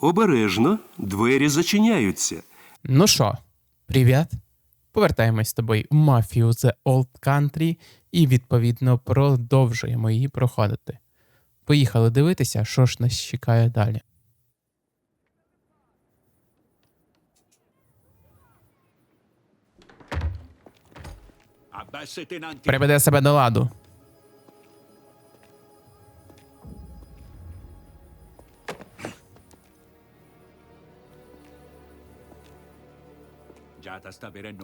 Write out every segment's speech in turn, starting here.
Обережно, двері зачиняються. Ну що, привіт. Повертаємось з тобою в мафію The Old Country і, відповідно, продовжуємо її проходити. Поїхали дивитися, що ж нас чекає далі. Приведе себе до ладу.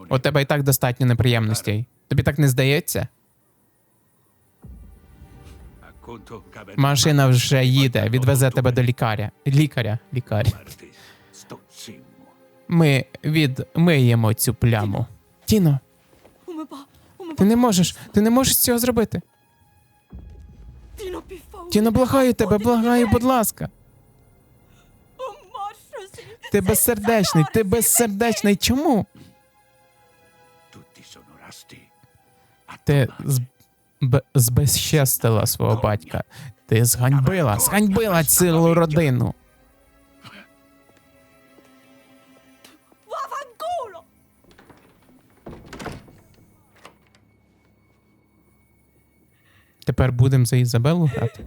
У тебе і так достатньо неприємностей. Тобі так не здається? Машина вже їде, відвезе тебе до лікаря. Лікаря, лікаря. Ми відмиємо цю пляму. Тіно, ти не можеш, ти не можеш цього зробити. Тіно, благаю тебе, благаю, будь ласка. Ти безсердечний, ти безсердечний. Чому? Ти зб... збезчестила свого батька. Ти зганьбила, зганьбила цілу родину. Тепер будемо за Ізабелу грати.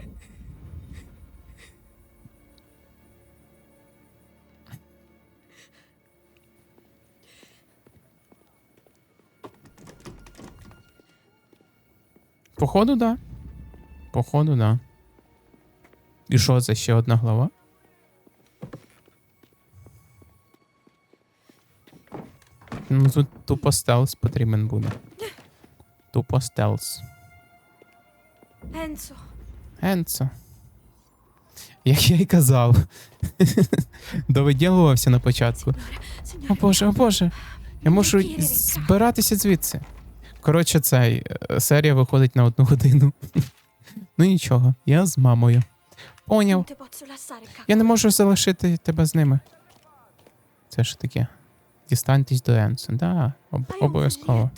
Походу, да. Походу, да. І що це ще одна глава? Ну, тут тупо стелс потрібен буде. Тупо стелс. Enzo. Енцо. Як я й казав. Довиділувався на початку. О боже, о боже. Я мушу збиратися звідси. Коротше, цей е, серія виходить на одну годину. ну нічого, я з мамою. Поняв. Я не можу залишити тебе з ними. Це ж таке. Дістаньтесь до Енсу, Да, об- обов'язково.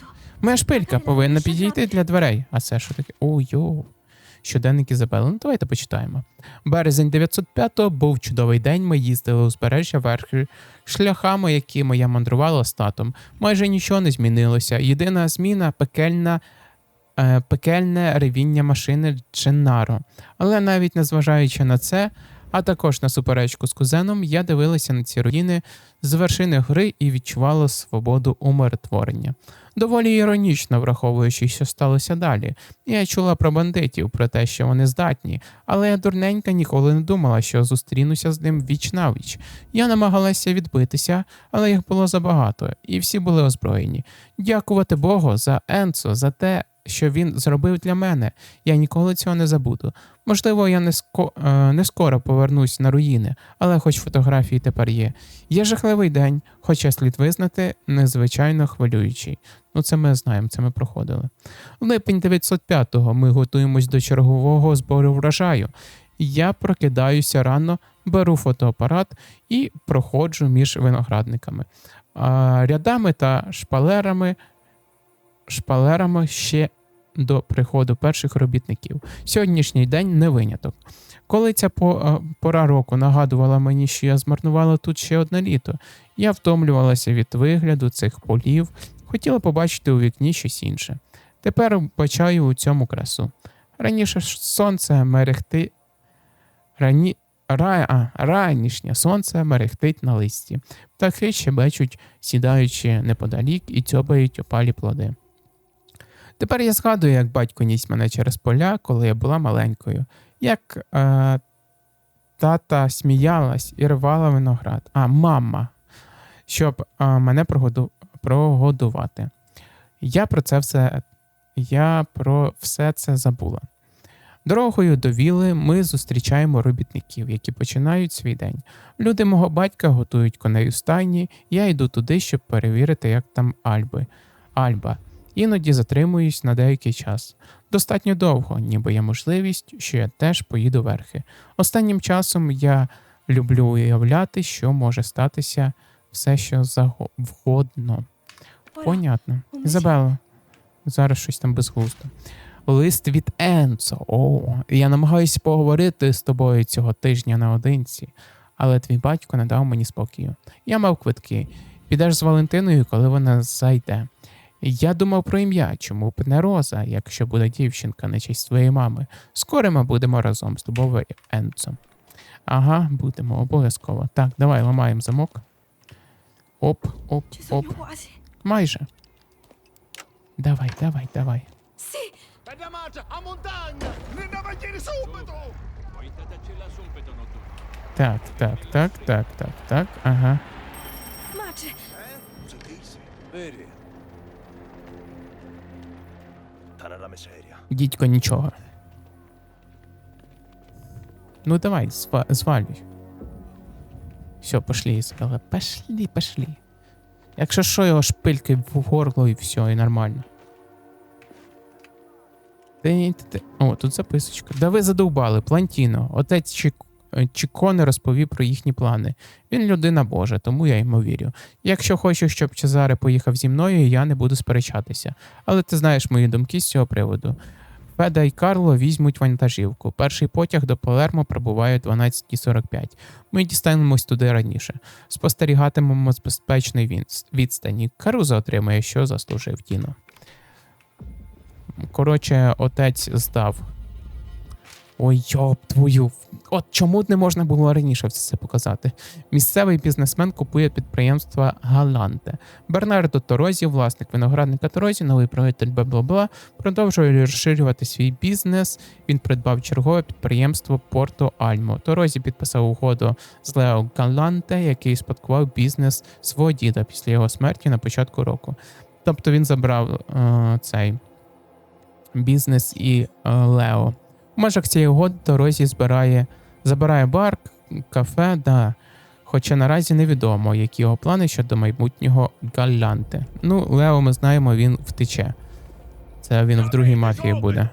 Моя шпилька повинна підійти для дверей. А це що таке? О, йоу. Щоденник Ізабели. Ну, давайте почитаємо. Березень 905-го був чудовий день. Ми їздили узбережжя верхи шляхами, якими я мандрувала з татом. Майже нічого не змінилося. Єдина зміна пекельна. е, Пекельне ревіння машини Дженнаро. Але навіть незважаючи на це, а також на суперечку з кузеном, я дивилася на ці руїни з вершини гри і відчувала свободу умиротворення. Доволі іронічно, враховуючи, що сталося далі. Я чула про бандитів, про те, що вони здатні, але я дурненька ніколи не думала, що зустрінуся з ним віч навіч. Я намагалася відбитися, але їх було забагато, і всі були озброєні. Дякувати Богу за Енцо, за те, що він зробив для мене. Я ніколи цього не забуду. Можливо, я не, ско... е, не скоро повернусь на руїни, але хоч фотографії тепер є. Є жахливий день, хоча слід визнати, незвичайно хвилюючий. Ну, це ми знаємо, це ми проходили. Липень 905-го ми готуємось до чергового збору врожаю. Я прокидаюся рано, беру фотоапарат і проходжу між виноградниками. Рядами та шпалерами, шпалерами ще до приходу перших робітників. Сьогоднішній день не виняток. Коли ця пора року нагадувала мені, що я змарнувала тут ще одне літо, я втомлювалася від вигляду цих полів, хотіла побачити у вікні щось інше. Тепер бачаю у цьому красу. Раніше сонце мерехти. Рані... Ра... А, ранішнє сонце мерехтить на листі. Птахи щебечуть, сідаючи неподалік і цьобають опалі плоди. Тепер я згадую, як батько ніс мене через поля, коли я була маленькою, як е, тата сміялась і рвала виноград. А, мама, щоб е, мене прогоду... прогодувати. Я про це все, я про все це забула. Дорогою до віли ми зустрічаємо робітників, які починають свій день. Люди мого батька готують коней у стайні, я йду туди, щоб перевірити, як там Альби. Альба. Іноді затримуюсь на деякий час. Достатньо довго, ніби є можливість, що я теж поїду верхи. Останнім часом я люблю уявляти, що може статися все, що завгодно. Понятно. Ізабело, зараз щось там безглуздо. Лист від Енцо. О, я намагаюся поговорити з тобою цього тижня наодинці, але твій батько не дав мені спокою. Я мав квитки. Підеш з Валентиною, коли вона зайде. Я думав про ім'я, чому б не Роза, якщо буде дівчинка на честь твоєї мами. Скоро ми будемо разом з тобою Енцом. Ага, будемо, обов'язково. Так, давай ламаємо замок. Оп, оп, оп. Майже. Давай, давай, давай. Так, так, так, так, так, так. Ага. Mace, Дідько, нічого. Ну давай, зва- звалюй. Все, пошли, Ізабела. Пошли, пошли. Якщо що, його шпилькою в горло і все, і нормально. О, тут записочка. Да ви задовбали, Плантіно. Отець Чік... е, Чіконе розповів про їхні плани. Він людина Божа, тому я йому вірю. Якщо хочеш, щоб Чезаре поїхав зі мною, я не буду сперечатися. Але ти знаєш мої думки з цього приводу. Феда і Карло візьмуть вантажівку. Перший потяг до Палермо прибуває о 12.45. Ми дістанемось туди раніше. Спостерігатимемо з безпечної відстані. Каруза отримає, що заслужив Тіно. Коротше, отець здав. Ой, йоп, твою. От чому не можна було раніше все це показати? Місцевий бізнесмен купує підприємство Галанте. Бернардо Торозі, власник виноградника Торозі, новий правитель бла-бла-бла, продовжує розширювати свій бізнес. Він придбав чергове підприємство Порто Альмо. Торозі підписав угоду з Лео Галанте, який спадкував бізнес свого діда після його смерті на початку року. Тобто він забрав е, цей бізнес і е, Лео. В межах цієї угоди Торозі збирає, забирає бар, кафе, да. Хоча наразі невідомо, які його плани щодо майбутнього Галланте. Ну, Лео, ми знаємо, він втече. Це він в другій мафії буде.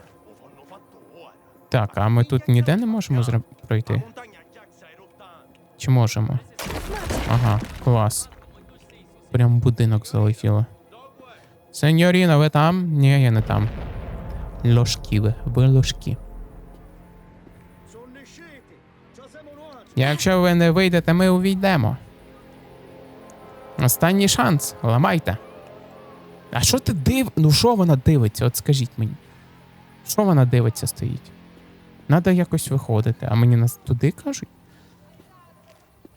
Так, а ми тут ніде не можемо пройти? Чи можемо? Ага, клас. Прям будинок залетіло. Сеньоріна, ви там? Ні, я не там. Ложки ви, ви ложки. Якщо ви не вийдете, ми увійдемо. Останній шанс. Ламайте. А що ти див? Ну що вона дивиться? От скажіть мені. Що вона дивиться стоїть? Надо якось виходити, а мені нас туди кажуть?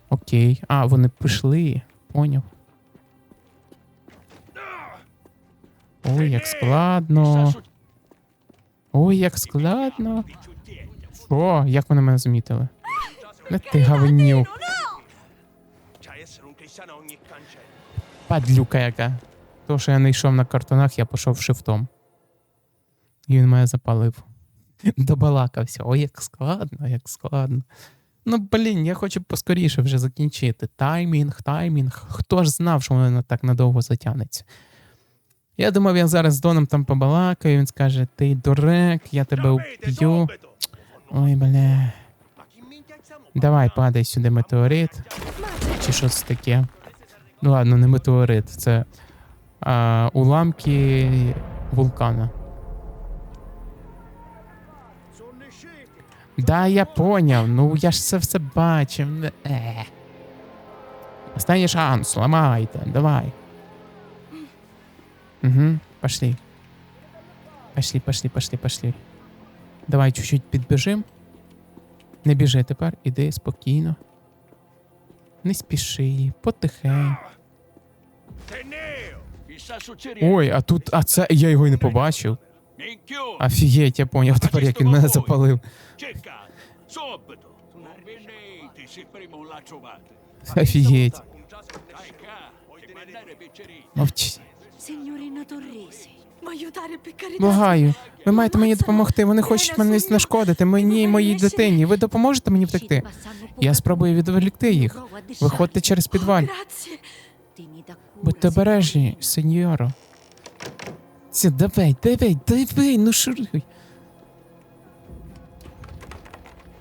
Окей. А, вони пішли. Поняв. Ой, як складно. Ой, як складно. Що? Як вони мене замітили? Ти cancello. Падлюка яка. То, що я не йшов на картонах, я пішов шифтом. І він мене запалив. Добалакався. Ой, як складно, як складно. Ну, блін, я хочу поскоріше вже закінчити. Таймінг, таймінг. Хто ж знав, що воно так надовго затягнеться? Я думав, я зараз з Доном там побалакаю, він скаже: ти дурак, я тебе уб'ю. Ой, бля. Давай, падай сюди метеорит. Чи що це таке? Ну ладно, не метеорит, це а, уламки вулкана. Да, я поняв. Ну я ж це все бачив. Е. Останній шанс, ламайте, давай. Угу, пошли. Пошли, пошли, пошли, пошли. Давай чуть-чуть підбіжим. Не біжи тепер, іди спокійно. Не спіши, потихень. Ой, а тут, а це я його й не побачив. Офігеть, я поняв тепер, як він мене запалив. Офігеть. Мовчи. signorina Torresi. Благаю, ви маєте мені допомогти. Вони хочуть мене знешкодити, мені і моїй дитині. Ви допоможете мені втекти? Я спробую відволікти їх. Виходьте через підваль. Будьте обережні, сеньоро. Це давай, давай, давай, ну шуруй.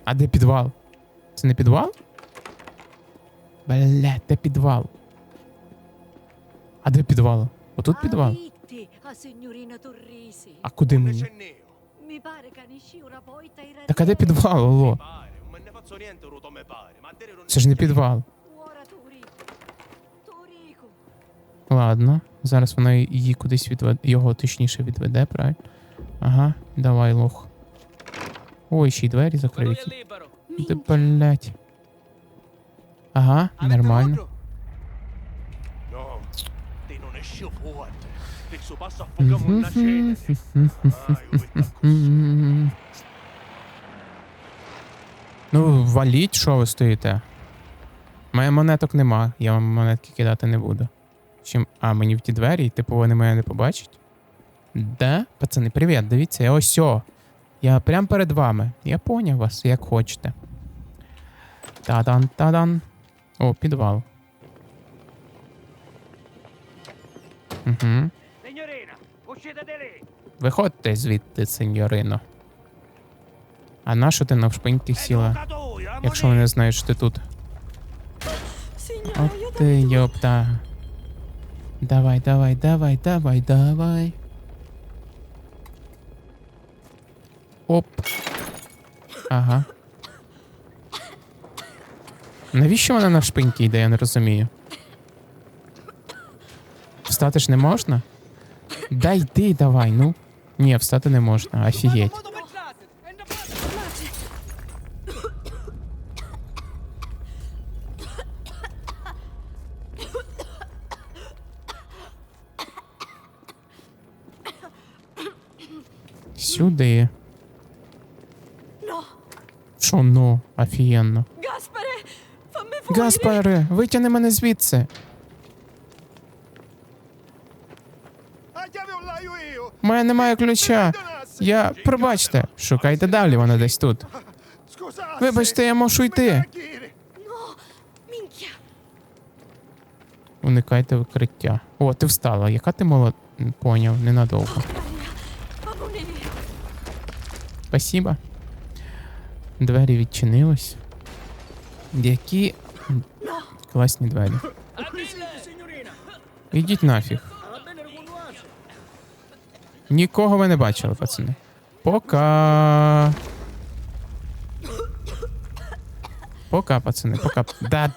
А де підвал? Це не підвал? Бля, де підвал? А де підвал? Отут підвал? А куди мені? Так а де підвал, non Це ж не підвал. Ладно, зараз вона її кудись відведе, його точніше відведе, правильно? Ага, давай, лох. Ой, ще й двері закриті. Ти, блять. Ага, нормально. No, te non esce fuori. Adesso passa a fuoco una cena. Io vedo così. М. Ну, валіть, що ви стоїте? Мене монеток нема, я вам монетки кидати не буду. Чим... А, мені в ті двері, і, типу, вони мене не побачать? Да? Пацани, привіт, дивіться, я ось о. Я прям перед вами. Я поняв вас, як хочете. Та-дан, та-дан. О, підвал. Угу. Виходьте звідти, сеньорино. А нащо ти навшпиньки сіла, якщо вони знають, що ти тут? От ти, йопта. Давай, давай, давай, давай, давай. Оп. Ага. Навіщо вона навшпиньки йде, я не розумію. Встати ж не можна? Дай йди, давай, ну. Ні, встати не можна, офігеть. Сюди. Що ну, офігенно. Гаспаре, витягни мене звідси. Мене немає ключа. Я. Пробачте, шукайте далі, вона десь тут. Вибачте, я мушу йти. Minchia. Уникайте викриття. О, ти встала. Яка ти молод... Поняв, ненадовго. Спасибо. Двері відчинились. Які класні двері. Ідіть нафіг. Нікого ви не бачили, пацани. Пока. Пока, пацани, пока. Да.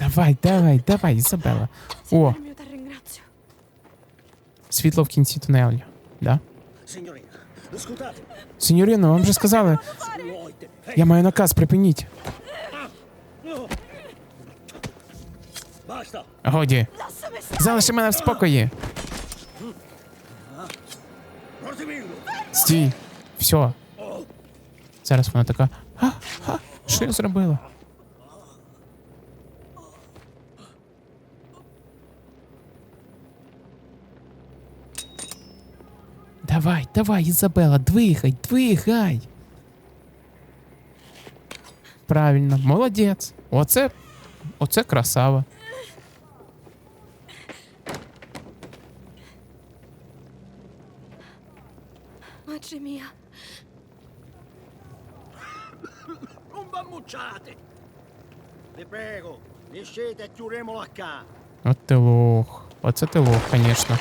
Давай, давай, давай, Ізабела. О, світло в кінці тунелю. Да? Сеньоріно, вам вже сказали. Я маю наказ, припиніть. Годі. Залиши мене в спокої. Стій. Все. Зараз вона така. А, а, що я зробила? Давай, давай, Ізабела, двигай, двигай. Правильно, молодець. Оце. Оце красава. От ти лох. Оце ти лох, звісно.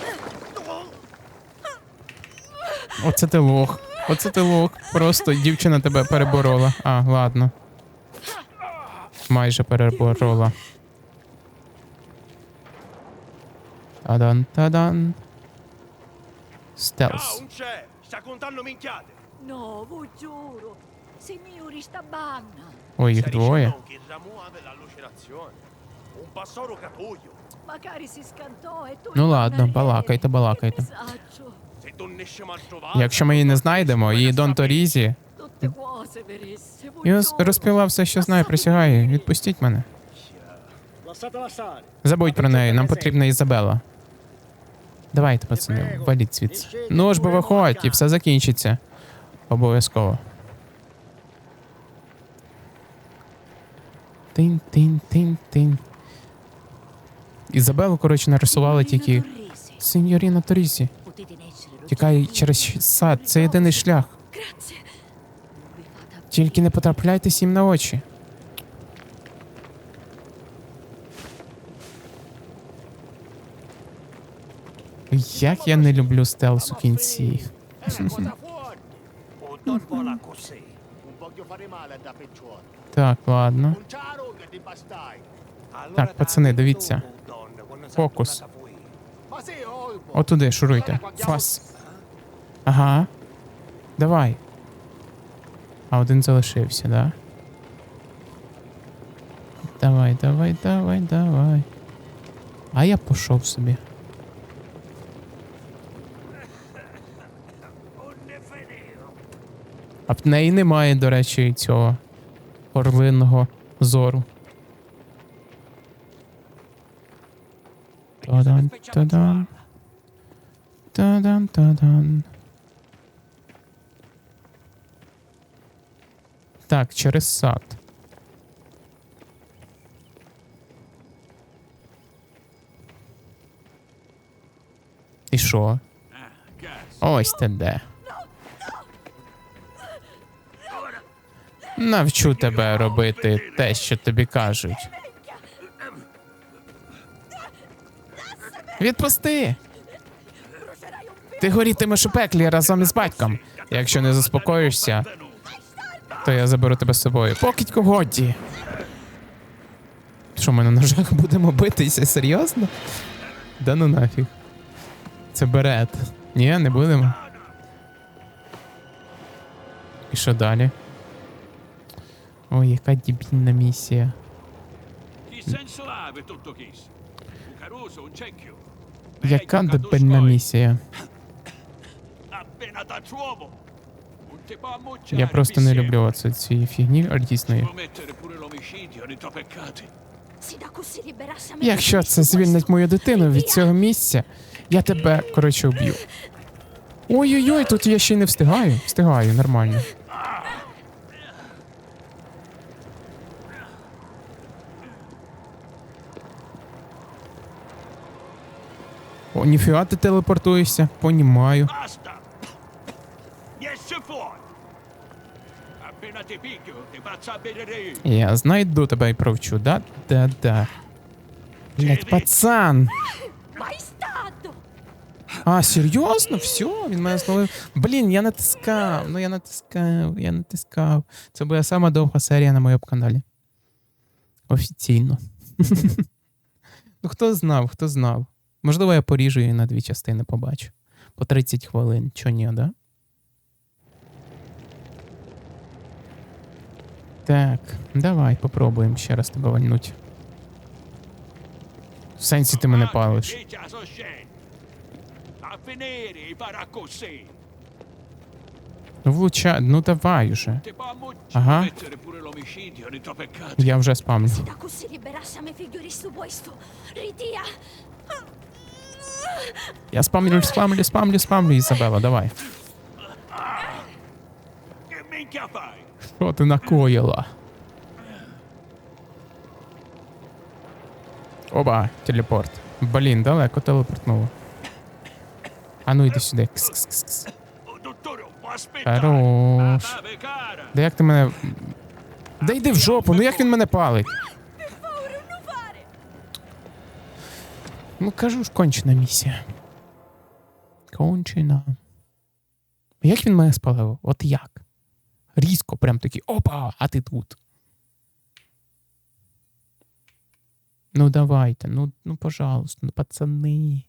Оце ти лох. Оце ти лох. Просто дівчина тебе переборола. А, ладно. Майже переборола. Тадан, тадан. Стелс. Ой, їх двоє. E. Ну ладно, балакайте, балакайте. Якщо ми її не знайдемо, і Дон Торізі. Я giuro. все, що знаю, присягаю. Відпустіть мене. Забудь про неї, нам потрібна Ізабела. Давайте, пацани, валіть звідси. Ну ж бо виходь, і все закінчиться. Обов'язково. Тин-тин-тин-тин. Ізабелу, коротше, нарисували тільки. Сеньоріна Торісі. Тікай через сад, це єдиний шлях. Тільки не потрапляйтесь їм на очі. Як я не люблю стелс у кінці. Так, ладно. Так, пацани, дивіться. Фокус. Отуди, шуруйте. Фас. Ага. Давай. А один залишився, да? Давай, давай, давай, давай. А я пішов собі. А в неї немає, до речі, цього орлиного зору. Та-дан, та-дан. Та-дан, та-дан. Так, через сад. І що? Ось ти де. Навчу тебе робити те, що тобі кажуть. Відпусти! Ти горітимеш у пеклі разом із батьком. Якщо не заспокоїшся, то я заберу тебе з собою. Покидько годі. Що, ми на ножах будемо битися? Серйозно? Да ну нафіг. Це берет. Ні, не будемо. І що далі? Ой, яка дебільна місія. Яка Caduscoi. місія? Я просто не люблю оце цієї фігні артісної. Якщо це звільнить мою дитину від цього місця, я тебе, коротше, уб'ю. Ой-ой-ой, тут я ще й не встигаю. Встигаю, нормально. О, ніфіга ти телепортуєшся, понімаю. Я знайду тебе і провчу, да? Да-да. Блять, пацан! А, серйозно? Все, він мене зловив. Блін, я натискав. Ну я натискав, я натискав. Це була сама довга серія на моєму каналі. Офіційно. ну хто знав, хто знав. Можливо, я поріжу її на дві частини, побачу. По 30 хвилин. Чо ні, да? Так, давай попробуємо ще раз тебе вальнуть. В сенсі ти мене палиш. Влуча... Ну давай уже. Ага. Я вже спамлю. Я спамлю, спамлю, спамлю, спамлю, Ізабела, давай. Що ти накоїла? Оба, телепорт. Блін, далеко телепортнуло. А ну йди сюди. Dottore, può aspettare. Хорош. Да як ти мене. Да йди в жопу, ну як він мене палить? Ну кажу ж, кончена місія. Кончена. Як він мене спалив? От як? Різко, прям такий, опа, а ти тут. Ну давайте, ну, ну пожалуйста, ну пацани.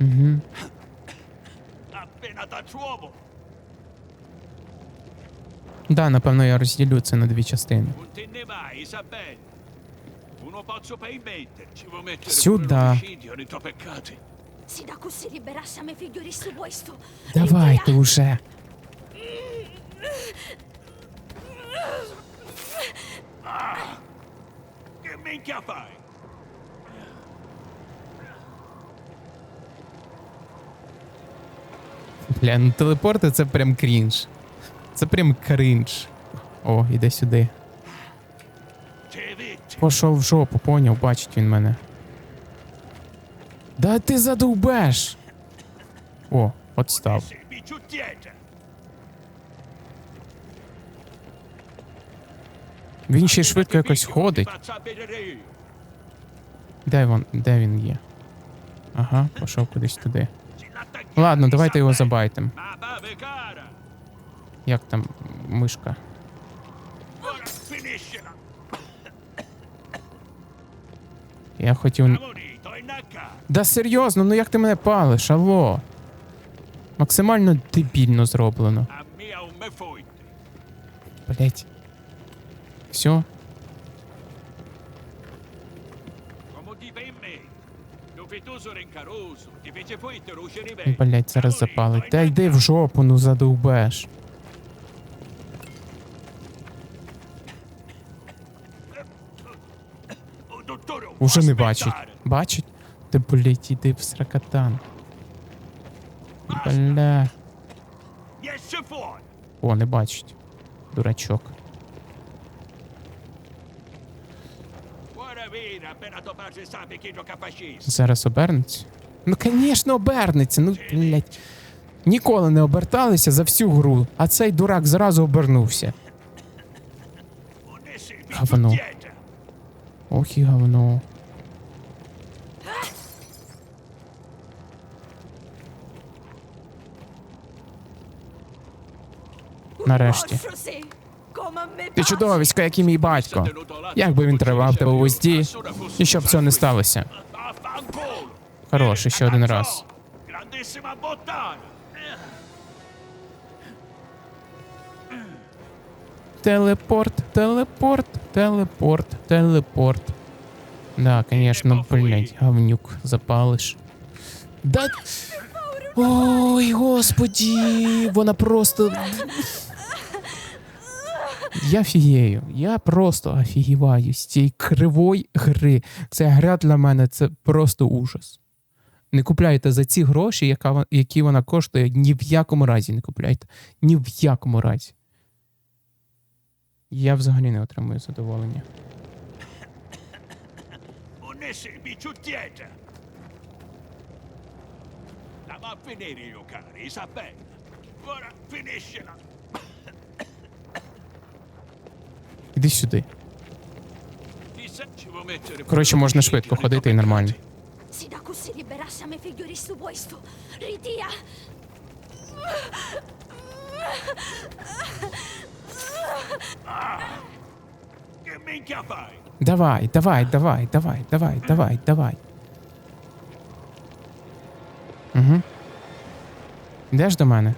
Угу. Да, напевно, я розділю це на дві частини. Non te ne vai, Isabella. Uno. Vuoi mettere Сюда. pure l'omicidio nei tuoi peccati. Si da così liberasse me figlio di su questo. Давайте уже. Che minchia fai? Бля, ну телепорти це прям крінж. Це прям крінж. О, іде сюди. Пошов в жопу, поняв, бачить він мене. Да ти задовбеш. О, от став. Він ще швидко якось ходить. Де він, де він є? Ага, пішов кудись туди. Ладно, давайте його cara. Як там мишка? Ora finiscila! Я хотів. Да серйозно, ну як ти мене палиш, алло? Максимально дебільно зроблено. Блять. Все, блять, зараз запалить. Та йди в жопу, ну задовбеш. Уже не бачить. Бачить? Ти, блять, іди в сракатан. Бля. О, не бачить. Дурачок. Зараз обернеться? Ну, звісно, обернеться. Ну, блять. Ніколи не оберталися за всю гру, а цей дурак зразу обернувся. Говно. Ох і говно. Нарешті. Ти чудовисько, як і мій батько. Як би він тривав тебе у узді, і щоб цього не сталося. Хороший, ще один раз. Телепорт, телепорт, телепорт, телепорт. Да, конечно, блядь, говнюк, запалиш. Да... Ой, господі, вона просто... Я фігею, я просто офігіваю з цієї кривої гри. Ця гра для мене це просто ужас. Не купляйте за ці гроші, які вона коштує, ні в якому разі не купляйте. Ні в якому разі. Я взагалі не отримую задоволення. Sì, bicciuttietta! La va a finire, io cari, Isabella! Ora finiscila! Іди сюди. Коротше, можна швидко ходити і нормально. Si da così liberasse me figlio di sto puesto! Давай, давай, давай, давай, давай, давай, давай. Угу. Йдеш до мене?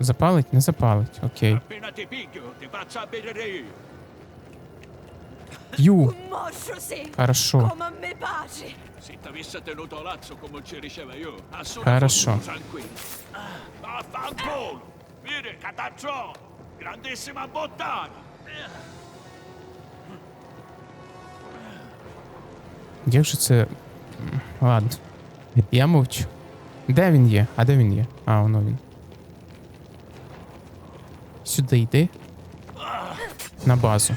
Запалить? Не запалить. Окей. Ю. Хорошо. Хорошо. Ah! Vieni, catacciò! Grandissima bottana! Як же це. Ладно. Я мовчу. Де він є? А де він є? А, воно він. Сюди йди. На базу.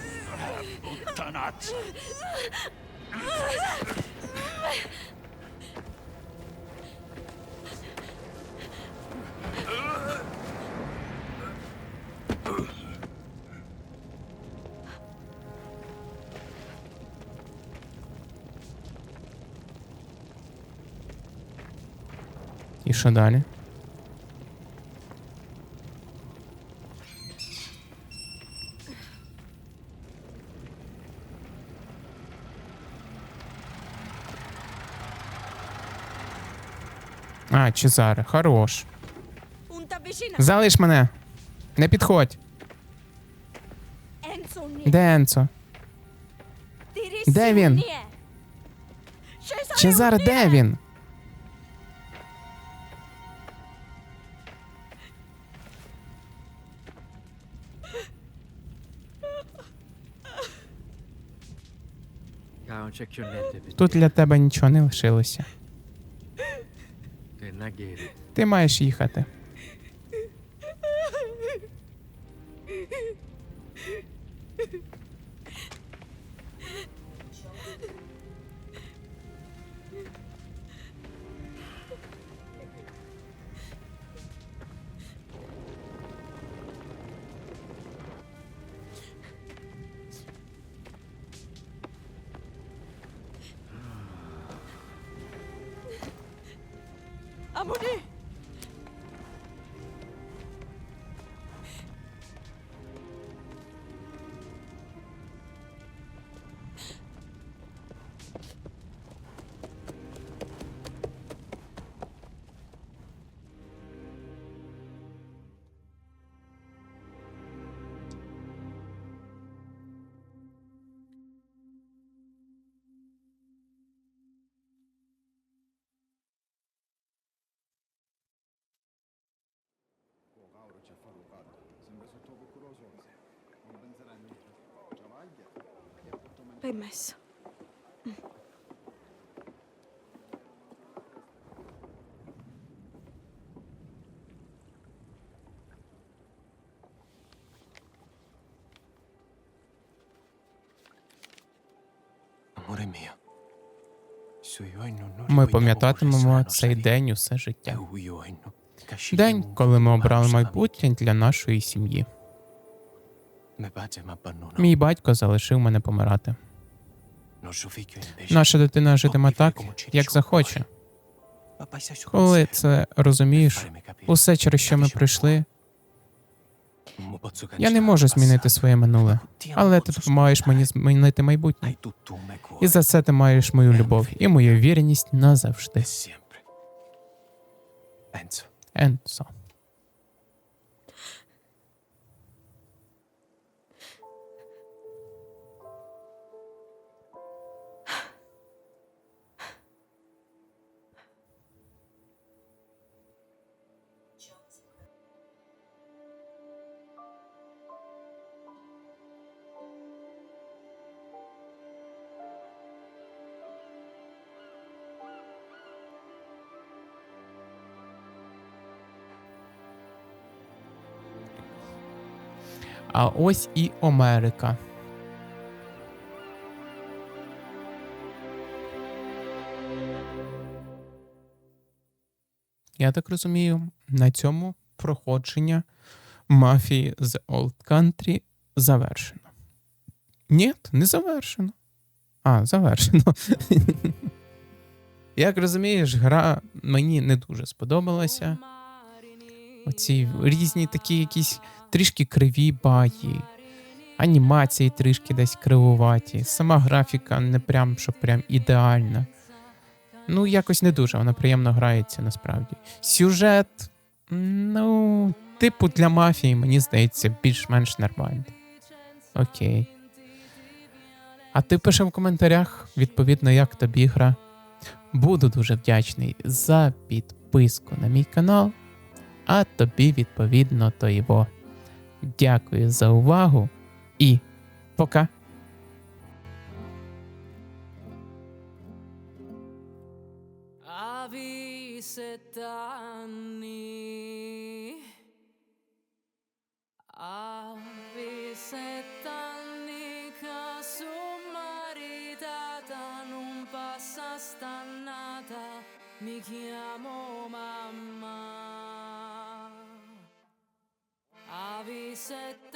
Що далі? А, Чезаре, хорош. Залиш мене. Не підходь. Де Енцо? Де він? Чезаре, де він? Тут для тебе нічого не лишилося. Ти маєш їхати. E non Ми пам'ятатимемо цей день усе життя. E e День, коли ми обрали майбутнє для нашої сім'ї. Мій батько залишив мене помирати. Наша дитина житиме так, як захоче. Коли це розумієш, усе, через що ми прийшли, я не можу змінити своє минуле. Але ти допомагаєш мені змінити майбутнє. І за це ти маєш мою любов і мою вірність назавжди. E А ось і Америка. Я так розумію, на цьому проходження мафії з Old Country завершено. Ні, не завершено. А, завершено. Як розумієш, гра мені не дуже сподобалася. Оці різні такі якісь трішки криві баї, анімації трішки десь кривуваті, сама графіка не прям, що прям ідеальна. Ну, якось не дуже, вона приємно грається насправді. Сюжет, ну, типу для мафії, мені здається, більш-менш нормальний. Окей. А ти пиши в коментарях, відповідно, як тобі гра. Буду дуже вдячний за підписку на мій канал, а тобі, відповідно, то його. Дякую за увагу і пока. said